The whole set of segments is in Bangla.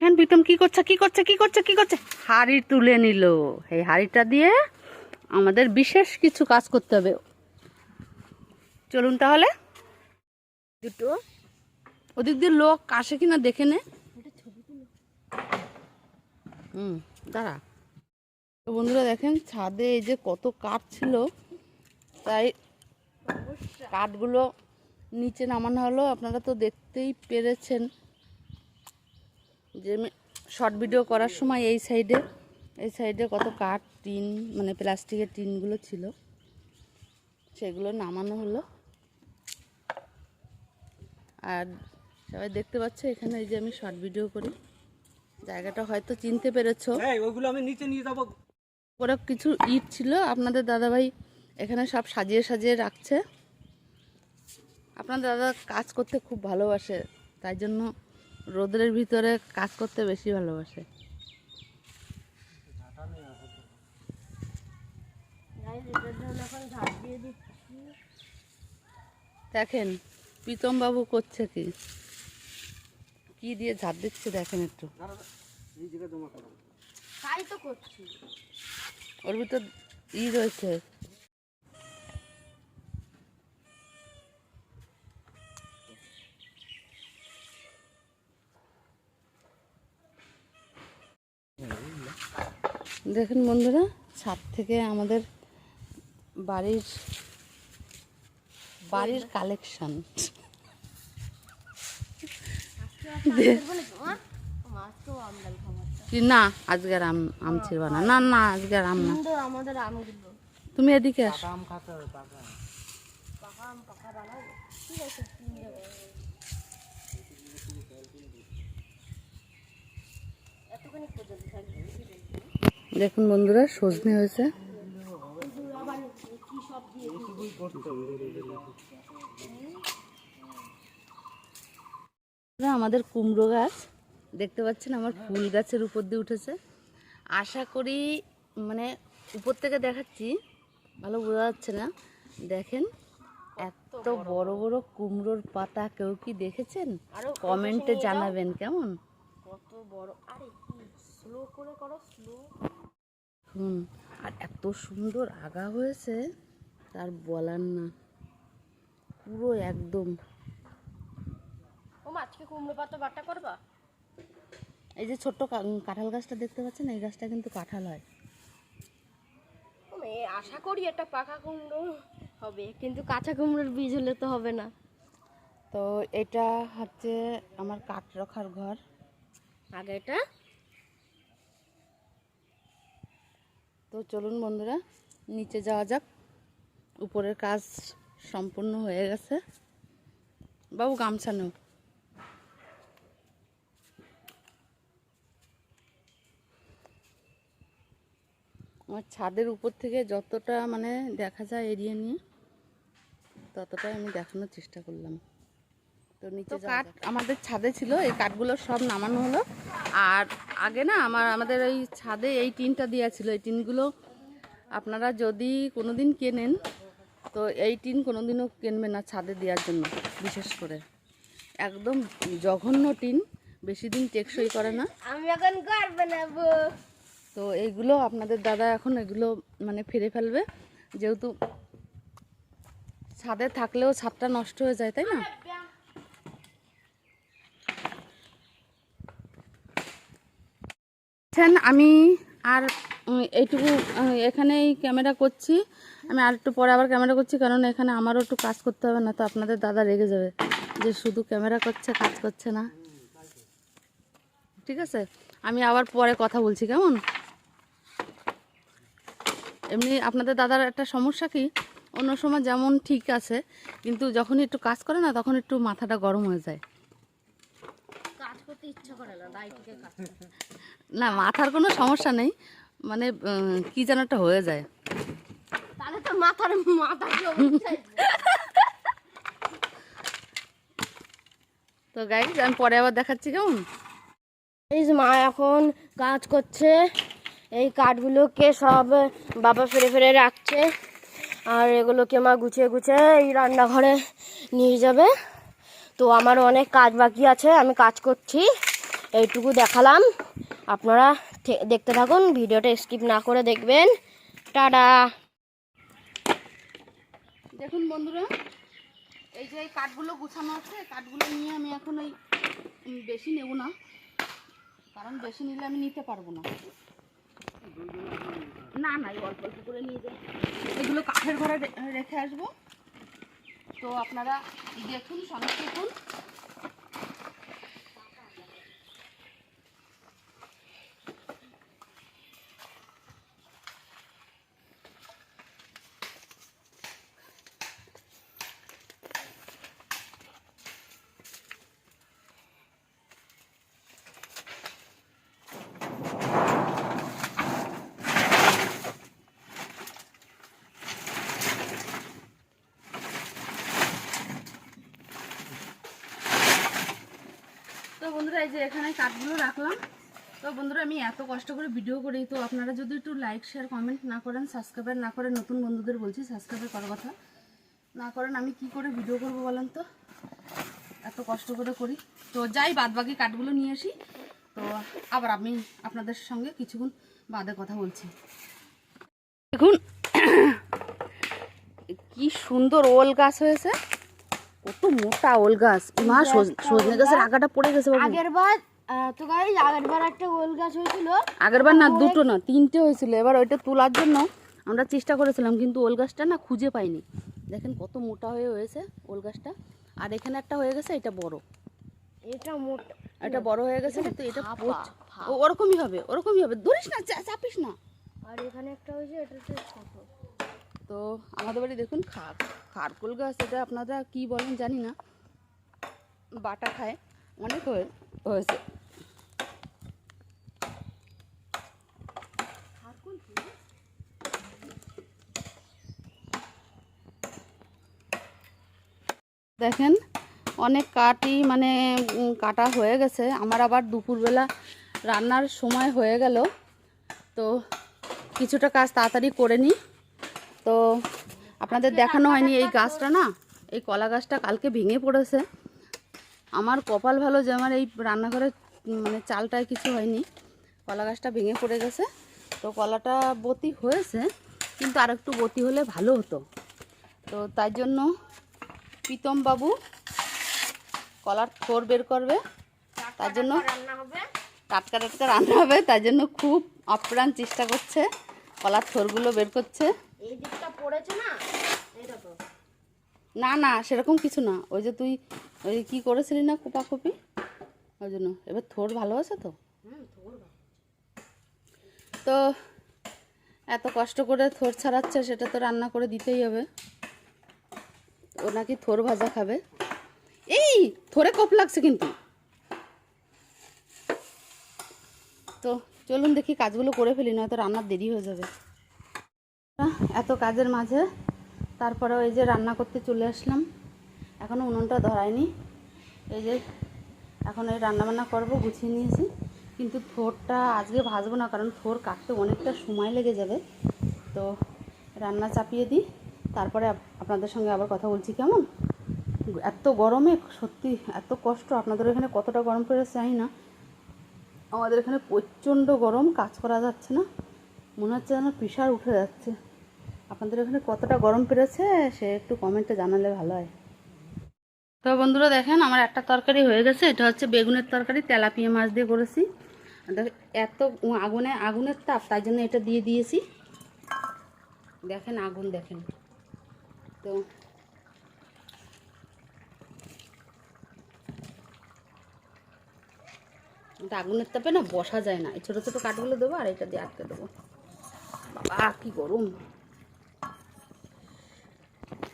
এখন প্রীতম, কি করছে কি করছে কি করছে কি করছে? হাড়ি তুলে নিল। এই হাড়িটা দিয়ে আমাদের বিশেষ কিছু কাজ করতে হবে। চলুন তাহলে। দুটো। ওদিক দিয়ে লোক আসে কিনা দেখে নে। হুম, দাঁড়া। বন্ধুরা দেখেন, ছাদে এই যে কত কাঠ ছিল, তাই কাঠগুলো নিচে নামানো হলো। আপনারা তো দেখতেই পেরেছেন। যে শর্ট ভিডিও করার সময় এই সাইডে এই সাইডে কত কাঠ টিন মানে প্লাস্টিকের টিনগুলো ছিল সেগুলো নামানো হলো। আর সবাই দেখতে পাচ্ছে এখানে এই যে আমি শর্ট ভিডিও করি। জায়গাটা হয়তো চিনতে পেরেছ। এই ওইগুলো আমি নিচে নিয়ে যাব। ওরা কিছু ইট ছিল আপনাদের দাদাভাই এখানে সব সাজিয়ে সাজিয়ে রাখছে। আপনার দাদা কাজ করতে খুব ভালোবাসে তাই জন্য রোদের ভিতরে কাজ করতে বেশি ভালোবাসে। দেখেন প্রীতম বাবু করছে কি? কি দিয়ে ঝাঁপ দিচ্ছে দেখেন একটু। করছি ওর ভিতর ই রয়েছে। দেখেন বন্ধুরা ছাদ থেকে আমাদের বাড়ির বাড়ির কালেকশন না আজকে আর আম আম ছিড়বা না। না না আজকে আর আম না। আমাদের আমগুলো। তুমি এদিকে আসো। আম খাতে হবে পাকা পাকা আম পাকা বানাবো ঠিক আছে এতখানি পর্যন্ত দেখুন বন্ধুরা সজনে হয়েছে। আমাদের কুমড়ো গাছ দেখতে পাচ্ছেন আমার ফুল গাছের উপর দিয়ে উঠেছে। আশা করি মানে উপর থেকে দেখাচ্ছি ভালো বোঝা যাচ্ছে না। দেখেন এত বড় বড় কুমড়োর পাতা কেউ কি দেখেছেন? কমেন্টে জানাবেন কেমন? কত বড় আরে স্লো করে করো স্লো হুম আর এত সুন্দর আগা হয়েছে তার বলার না। পুরো একদম। ও আজকে কুমড়ো পাতা বাটা করবা? এই যে ছোট্ট কাঁঠাল গাছটা দেখতে পাচ্ছেন? এই গাছটা কিন্তু কাঁঠাল হয়। আশা করি একটা পাকা কুমড়ো হবে কিন্তু কাঁচা কুমড়োর বীজ হলে তো হবে না। তো এটা হচ্ছে আমার কাঠ রাখার ঘর। আগে এটা তো চলুন বন্ধুরা নিচে যাওয়া যাক। উপরের কাজ সম্পূর্ণ হয়ে গেছে। বাবু গামছা নেও। আমার ছাদের উপর থেকে যতটা মানে দেখা যায় এরিয়া নিয়ে ততটাই আমি দেখানোর চেষ্টা করলাম। তো নিচে কাঠ আমাদের ছাদে ছিল এই কাঠগুলো সব নামানো হলো। আর আগে না আমার আমাদের এই ছাদে এই টিনটা দেওয়া ছিল। এই টিনগুলো আপনারা যদি কোনো দিন কেনেন তো এই টিন কোনো দিনও কিনবেন না ছাদে দেওয়ার জন্য বিশেষ করে। একদম জঘন্য টিন বেশি দিন টেকসই করে না। আমি এখন ঘর বানাবো। তো এইগুলো আপনাদের দাদা এখন এগুলো মানে ফিরে ফেলবে। যেহেতু ছাদে থাকলেও ছাদটা নষ্ট হয়ে যায় তাই না? আছেন আমি আর এইটুকু এখানেই ক্যামেরা করছি। আমি আর একটু পরে আবার ক্যামেরা করছি, কারণ এখানে আমারও একটু কাজ করতে হবে, না তো আপনাদের দাদা রেগে যাবে যে শুধু ক্যামেরা করছে, কাজ করছে না। ঠিক আছে? আমি আবার পরে কথা বলছি, কেমন? এমনি আপনাদের দাদার একটা সমস্যা কি? অন্য সময় যেমন ঠিক আছে, কিন্তু যখন একটু কাজ করে না, তখন একটু মাথাটা গরম হয়ে যায়। ইচ্ছা করে না দায় থেকে না মাথার কোনো সমস্যা নেই মানে কি যেন একটা হয়ে যায়। তাহলে তো মাথার মাথা তো গাইজ আমি পরে আবার দেখাচ্ছি কেমন? এই মা এখন কাজ করছে এই কাঠগুলোকে সব বাবা ফেরে ফেরে রাখছে আর এগুলোকে মা গুছিয়ে গুছিয়ে এই রান্নাঘরে নিয়ে যাবে। তো আমার অনেক কাজ বাকি আছে, আমি কাজ করছি। এইটুকু দেখালাম। আপনারা দেখতে থাকুন, ভিডিওটা স্কিপ না করে দেখবেন। টাটা! দেখুন বন্ধুরা, এই যে এই কাঠগুলো গুছানো আছে কাঠগুলো নিয়ে আমি এখন ওই বেশি নেব না, কারণ বেশি নিলে আমি নিতে পারব না। না না অল্প অল্প করে নিয়ে যাই। এগুলো কাঠের ঘরে রেখে আসব। তো আপনারা দেখুন সঙ্গে দেখুন তো বন্ধুরা, এই যে এখানে কাঠগুলো রাখলাম। তো বন্ধুরা, আমি এত কষ্ট করে ভিডিও করি, তো আপনারা যদি একটু লাইক শেয়ার কমেন্ট না করেন সাবস্ক্রাইবার না করেন, নতুন বন্ধুদের বলছি সাবস্ক্রাইব করার কথা। না করেন, আমি কি করে ভিডিও করব বলেন তো? এত কষ্ট করে করি। তো যাই বাদ বাকি কাঠগুলো নিয়ে আসি। তো আবার আমি আপনাদের সঙ্গে কিছুক্ষণ বাদে কথা বলছি। দেখুন, কি সুন্দর ওল গাছ হয়েছে। কত মোটা ওল গাছ। মা সজনে গাছের আগাটা পড়ে গেছে বাবু। আগের বার তো গাইজ আগের বার একটা গোল গাছ হয়েছিল। আগের বার না দুটো না তিনটে হয়েছিল। এবার ওইটা তোলার জন্য আমরা চেষ্টা করেছিলাম কিন্তু ওল গাছটা না খুঁজে পাইনি। দেখেন কত মোটা হয়ে হয়েছে ওল গাছটা। আর এখানে একটা হয়ে গেছে এটা বড়। এটা মোটা এটা বড় হয়ে গেছে কিন্তু এটা ওরকমই হবে ওরকমই হবে। ধরিস না চাপিস না। আর এখানে একটা হয়েছে এটা ছোট। তো আমাদের বাড়ি দেখুন খার, খারকোল গাছ, এটা আপনারা কি বলেন জানি না। বাটা খায়, অনেক হয়ে, হয়েছে। দেখেন, অনেক কাটি মানে কাটা হয়ে গেছে। আমার আবার দুপুরবেলা রান্নার সময় হয়ে গেল। তো কিছুটা কাজ তাড়াতাড়ি করে নিই। তো আপনাদের দেখানো হয়নি এই গাছটা না? এই কলা গাছটা কালকে ভেঙে পড়েছে। আমার কপাল ভালো যে আমার এই রান্নাঘরে উম, মানে চালটায় কিছু হয়নি। কলা গাছটা ভেঙে পড়ে গেছে। তো কলাটা বতি হয়েছে কিন্তু আর একটু বতি হলে ভালো হতো। তো তাই জন্য প্রীতম বাবু কলার থোর বের করবে। তার জন্য টাটকা টাটকা রান্না হবে। তাই জন্য খুব আপ্রাণ চেষ্টা করছে। কলার থোরগুলো বের করছে। পড়েছে না? এটা তো। না না সেরকম কিছু না। ওই যে তুই ওই কি করেছিলি না কোপাকুপি? ওই জন্য। এবার থোর ভালো আছে তো তো এত কষ্ট করে থোর ছাড়াচ্ছে সেটা তো রান্না করে দিতেই হবে। ও নাকি থোর ভাজা খাবে। এই থোরে কপ লাগছে কিন্তু। তো চলুন দেখি কাজগুলো করে ফেলি না নয়তো রান্নার দেরি হয়ে যাবে। এত কাজের মাঝে তারপরে ওই যে রান্না করতে চলে আসলাম। এখনও উনুনটা ধরায়নি। এই যে এখন এই রান্নাবান্না করব, গুছিয়ে নিয়েছি। কিন্তু থোরটা আজকে ভাজবো না, কারণ থোর কাটতে অনেকটা সময় লেগে যাবে। তো রান্না চাপিয়ে দিই। তারপরে আপনাদের সঙ্গে আবার কথা বলছি, কেমন? এত গরমে সত্যি এত কষ্ট, আপনাদের এখানে কতটা গরম পড়েছে চাই না। আমাদের এখানে প্রচণ্ড গরম, কাজ করা যাচ্ছে না। মনে হচ্ছে যেন প্রেশার উঠে যাচ্ছে। আপনাদের ওখানে কতটা গরম পেরেছে সে একটু কমেন্টে জানালে ভালো হয়। তো বন্ধুরা দেখেন, আমার একটা তরকারি হয়ে গেছে। এটা হচ্ছে বেগুনের তরকারি, তেলাপিয়া মাছ দিয়ে করেছি। দেখ- এত আগুনে, আগুনের তাপ, তাই জন্য এটা দিয়ে দিয়েছি। দেখেন, আগুন দেখেন। তো এটা আগুনের তাপে না বসা যায় না। এই ছোটো ছোটো কাঠগুলো দেবো আর এটা দিয়ে আটকে দেবো। বাবা, কি গরম।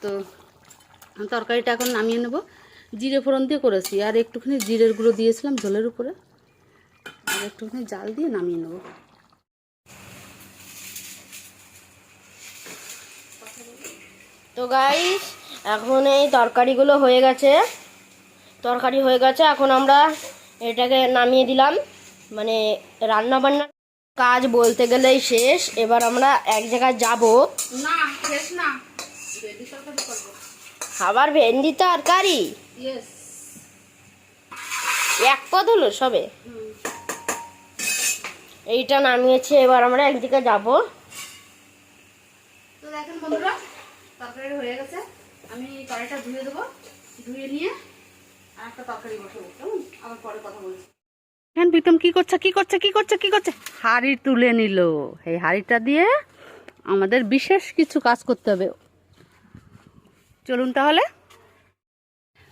তো তরকারিটা এখন নামিয়ে নেব। জিরে ফোড়ন দিয়ে করেছি আর একটুখানি জিরের গুঁড়ো দিয়েছিলাম ঝোলের উপরে। আর একটুখানি জাল দিয়ে নামিয়ে নেব। তো গাইস এখন এই তরকারিগুলো হয়ে গেছে। তরকারি হয়ে গেছে এখন আমরা এটাকে নামিয়ে দিলাম। মানে রান্না বান্নার কাজ বলতে গেলেই শেষ। এবার আমরা এক জায়গায় যাব। না শেষ না। খাবার ভেন্ডি তরকারি? এক পদ হলো সবে? এইটা নামিয়েছে এবার আমরা একদিকে যাব। তো দেখেন বন্ধুরা তরকারি হয়ে গেছে। আমি কড়াইটা ধুয়ে দেবো ধুয়ে নিয়ে আর একটা তরকারি বসাবো। কেমন? আবার পরে কথা বলছি। হ্যাঁ প্রীতম কি করছে কি করছে কি করছে কি করছে? হাড়ি তুলে নিল। এই হাড়িটা দিয়ে আমাদের বিশেষ কিছু কাজ করতে হবে। চলুন তাহলে।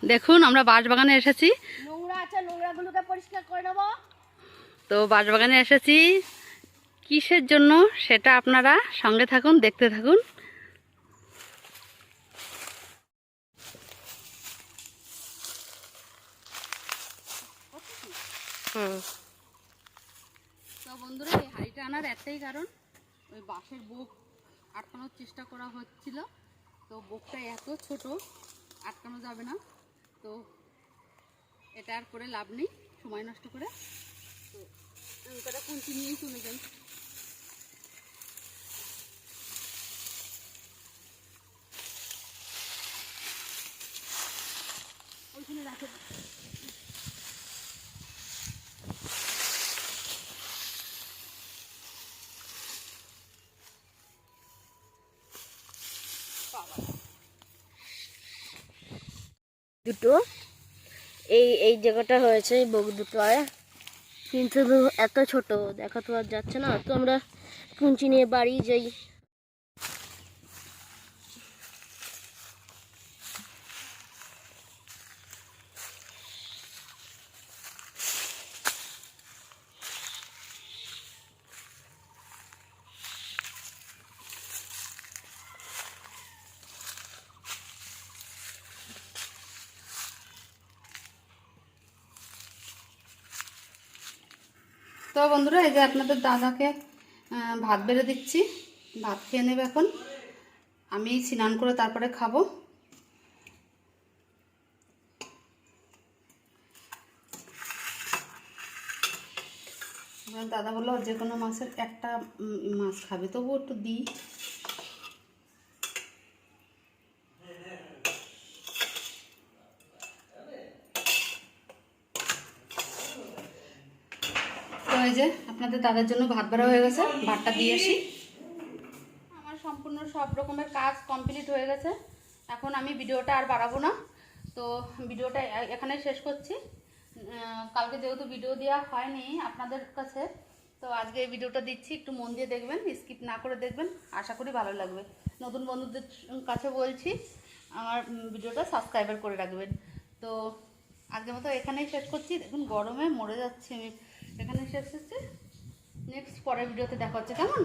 দেখুন আমরা বাঁশবাগানে এসেছি। নোংরা আছে নোংরাগুলোকে পরিষ্কার করে নেব। তো বাঁশবাগানে এসেছি। কিসের জন্য? সেটা আপনারা সঙ্গে থাকুন দেখতে থাকুন। তো বন্ধুরা এই হাঁড়িটা আনার একটাই কারণ ওই বাঁশের বুক আটকানোর চেষ্টা করা হচ্ছিল। তো বুকটা এত ছোট, আটকানো যাবে না। তো এটা আর করে লাভ নেই, সময় নষ্ট করে। তো নৌকাটা কুঞ্চি নিয়েই চলে যাই। ওইখানে রাখে। দুটো। এই এই জায়গাটা হয়েছে বগ দুটো আর কিন্তু এত ছোট, দেখা তো আর যাচ্ছে না। তো আমরা কুঞ্চি নিয়ে বাড়ি যাই। তো বন্ধুরা, এই যে আপনাদের দাদাকে ভাত বেড়ে দিচ্ছি। ভাত খেয়ে নেবে এখন। আমি স্নান করে তারপরে খাব। দাদা বলল, যে কোনো মাছের একটা মাছ খাবে, তবুও একটু দিই তো এই যে আপনাদের দাদার জন্য ভাত বেড়া হয়ে গেছে, ভাতটা দিয়ে আসি। আমার সম্পূর্ণ সব রকমের কাজ কমপ্লিট হয়ে গেছে। এখন আমি ভিডিওটা আর বাড়াবো না। তো ভিডিওটা এখানে শেষ করছি। কালকে যেহেতু ভিডিও দেওয়া হয়নি আপনাদের কাছে, তো আজকে এই ভিডিওটা দিচ্ছি। একটু মন দিয়ে দেখবেন স্কিপ না করে দেখবেন। আশা করি ভালো লাগবে। নতুন বন্ধুদের কাছে বলছি, আমার ভিডিওটা সাবস্ক্রাইবার করে রাখবেন। তো আজকের মতো এখানেই শেষ করছি। দেখুন, গরমে মরে যাচ্ছি আমি। এখানে শেষ করছি। নেক্সট পরের ভিডিওতে দেখা হচ্ছে কেমন?